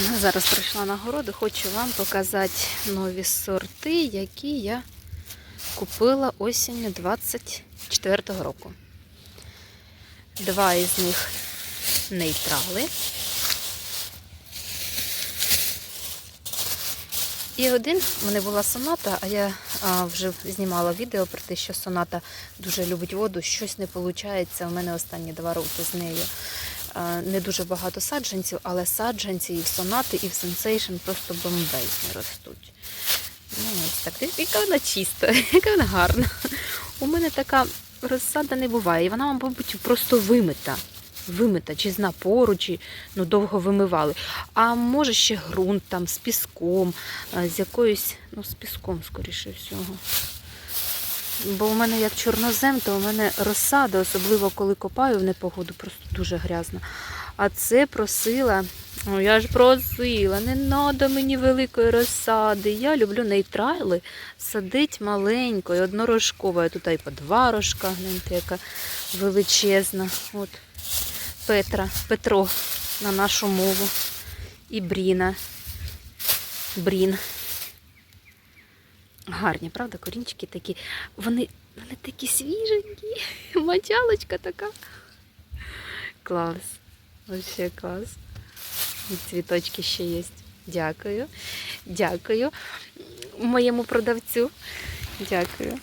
Зараз прийшла на городи, хочу вам показати нові сорти, які я купила осінню 24-го року. Два із них нейтрали. І один в мене була соната, а я а, вже знімала відео про те, що соната дуже любить воду. Щось не виходить. У мене останні два роки з нею. Не дуже багато саджанців, але саджанці і в сонати, і в сенсейшн просто бомбезні ростуть. Ну, ось так. Яка вона чиста, яка вона гарна. У мене така розсада не буває. І вона, мабуть, просто вимита. Вимита, чи з напору, чи ну, довго вимивали. А може ще ґрунт там з піском, з якоюсь, ну, з піском, скоріше всього. Бо у мене як чорнозем, то у мене розсада, особливо коли копаю в непогоду, просто дуже грязна. А це просила, ну я ж просила, не треба мені великої розсади. Я люблю нейтрали, садить маленькою, однорожковою. Тут і по два рожка, гляньте, яка величезна. От Петра, Петро на нашу мову. І Бріна. Брін. Гарні, правда, корінчики такі. Вони, вони такі свіженькі. Мочалочка така. Клас. Вообще клас. І цвіточки ще є. Дякую. Дякую моєму продавцю. Дякую.